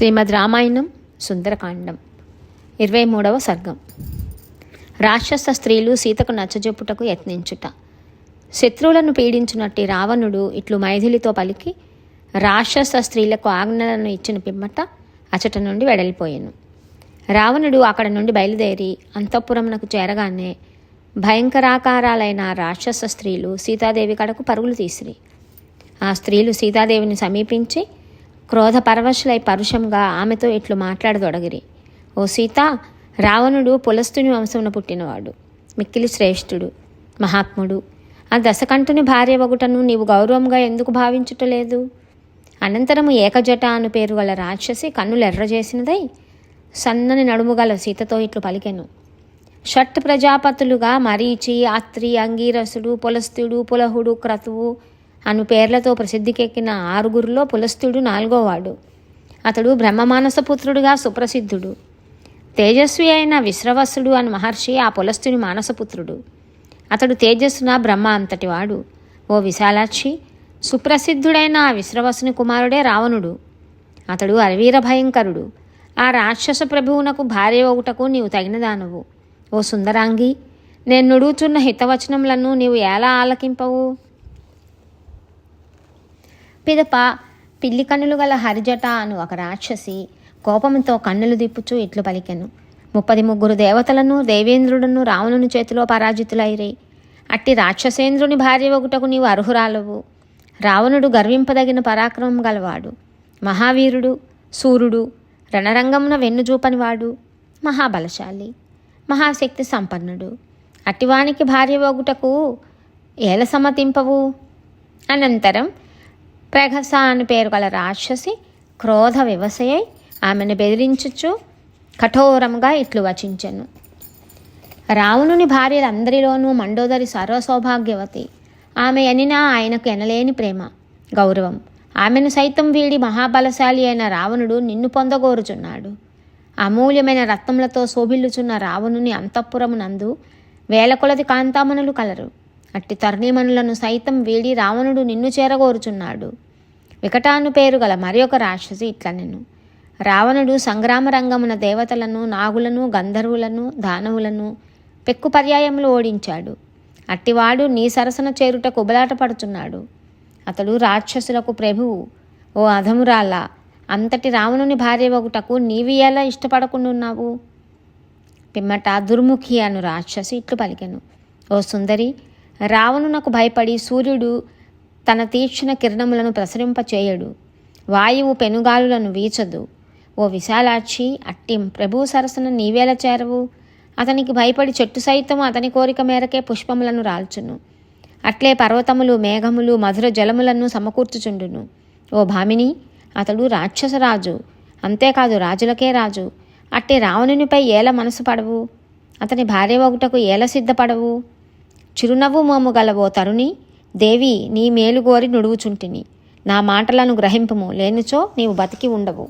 శ్రీమద్ రామాయణం సుందరకాండం. ఇరవై మూడవ సర్గం. రాక్షస స్త్రీలు సీతకు నచ్చజెప్పుటకు యత్నించుట. శత్రువులను పీడించినట్టి రావణుడు ఇట్లు మైథిలితో పలికి రాక్షస స్త్రీలకు ఆజ్ఞలను ఇచ్చిన పిమ్మట అచట నుండి వెడలిపోయాను. రావణుడు అక్కడ నుండి బయలుదేరి అంతఃపురమునకు చేరగానే భయంకరాకారాలైన రాక్షస స్త్రీలు సీతాదేవి కడకు పరుగులు తీసిరి. ఆ స్త్రీలు సీతాదేవిని సమీపించి క్రోధ పరవశులై పరుషంగా ఆమెతో ఇట్లు మాట్లాడదొడగిరి. ఓ సీత రావణుడు పులస్తుని వంశమున పుట్టినవాడు. మిక్కిలి శ్రేష్ఠుడు మహాత్ముడు. ఆ దశకంఠుని భార్య ఒకటను నీవు గౌరవంగా ఎందుకు భావించుటలేదు? అనంతరము ఏకజట అను పేరు గల రాక్షసి కన్నులు ఎర్రజేసినదై సన్నని నడుము గల సీతతో ఇట్లు పలికెను. షట్ ప్రజాపతులుగా మరీచి అత్రి అంగీరసుడు పులస్తుడు పులహుడు క్రతువు అను పేర్లతో ప్రసిద్ధికెక్కిన ఆరుగురిలో పులస్తుడు నాలుగోవాడు. అతడు బ్రహ్మమానసపుత్రుడుగా సుప్రసిద్ధుడు. తేజస్వి అయిన విశ్రవసుడు అని మహర్షి ఆ పులస్తుని మానసపుత్రుడు. అతడు తేజస్సున బ్రహ్మ అంతటివాడు. ఓ విశాలాక్షి సుప్రసిద్ధుడైన ఆ విశ్రవసుని కుమారుడే రావణుడు. అతడు అరవీర భయంకరుడు. ఆ రాక్షస ప్రభువునకు భార్య ఒకటకు నీవు తగినదానవు. ఓ సుందరాంగి నేను నుడుచున్న హితవచనములను నీవు ఎలా ఆలకింపవు? పిదప పిల్లి కన్నులు గల హరిజట అను ఒక రాక్షసి కోపంతో కన్నులు దిప్పుచూ ఇట్లు పలికెను. ముప్పది ముగ్గురు దేవతలను దేవేంద్రుడును రావణుని చేతిలో పరాజితులైరే. అట్టి రాక్షసేంద్రుని భార్య ఒకటకు నీవు అర్హురాలవు. రావణుడు గర్వింపదగిన పరాక్రమం గలవాడు. మహావీరుడు సూర్యుడు రణరంగమున వెన్నుచూపనివాడు మహాబలశాలి మహాశక్తి సంపన్నుడు. అటివానికి భార్య ఒకటకు ఏల సమతింపవు? అనంతరం ప్రగస అని పేరు గల రాక్షసి క్రోధ వివసయై ఆమెను బెదిరించుచు కఠోరంగా ఇట్లు వచించెను. రావణుని భార్యలందరిలోనూ మండోదరి సర్వసౌభాగ్యవతి. ఆమె ఎనినా ఆయనకు ఎనలేని ప్రేమ గౌరవం. ఆమెను సైతం వీడి మహాబలశాలి అయిన రావణుడు నిన్ను పొందగోరుచున్నాడు. అమూల్యమైన రత్నములతో శోభిల్లుచున్న రావణుని అంతఃపురమునందు వేల కొలది కాంతామణులు కలరు. అట్టి తరుణీమణులను సైతం వీడి రావణుడు నిన్ను చేరగోరుచున్నాడు. వికటాను పేరు గల మరి ఒక రాక్షసి నేను. రావణుడు సంగ్రామ రంగమున దేవతలను నాగులను గంధర్వులను దానవులను పెక్కు పర్యాయములు ఓడించాడు. అట్టివాడు నీ సరసన చేరుట కుబలాట పడుతున్నాడు అతడు రాక్షసులకు ప్రభువు. ఓ అధమురాల అంతటి రావణుని భార్య ఒకటకు నీవి ఎలా ఇష్టపడకుండున్నావు? పిమ్మట దుర్ముఖి అను రాక్షసి ఇట్లు పలికెను. ఓ సుందరి రావణునకు భయపడి సూర్యుడు తన తీక్షణ కిరణములను ప్రసరింపచేయడు. వాయువు పెనుగాలులను వీచదు. ఓ విశాలాక్షి అట్టి ప్రభు సరసన నీవేల చేరవు. అతనికి భయపడి చెట్టు సైతం అతని కోరిక మేరకే పుష్పములను రాల్చును. అట్లే పర్వతములు మేఘములు మధుర జలములను సమకూర్చుచుండును. ఓ భామిని అతడు రాక్షసరాజు. అంతేకాదు రాజులకే రాజు. అట్టి రావణునిపై ఏల మనసు పడవు. అతని భార్య ఒకటకు ఏల సిద్ధపడవు. చిరునవ్వు మోము గల ఓ తరుణి దేవి నీ మేలు గోరి నుడువుచుంటిని నా మాటలను గ్రహింపము. లేనిచో నీవు బతికి ఉండవు.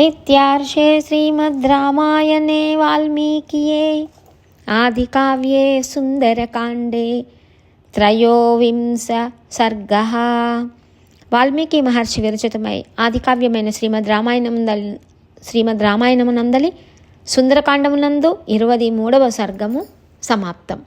ఇత్యార్షే శ్రీమద్ రామాయణే వాల్మీకియే. ఆదికావ్యే సుందరకాండే. త్రయోవింశ సర్గ. వాల్మీకి మహర్షి విరచితమై ఆదికావ్యమైన శ్రీమద్ రామాయణం శ్రీమద్ రామాయణమునందలి సుందరకాండమునందు ఇరవై మూడవ సర్గము సమాప్తం.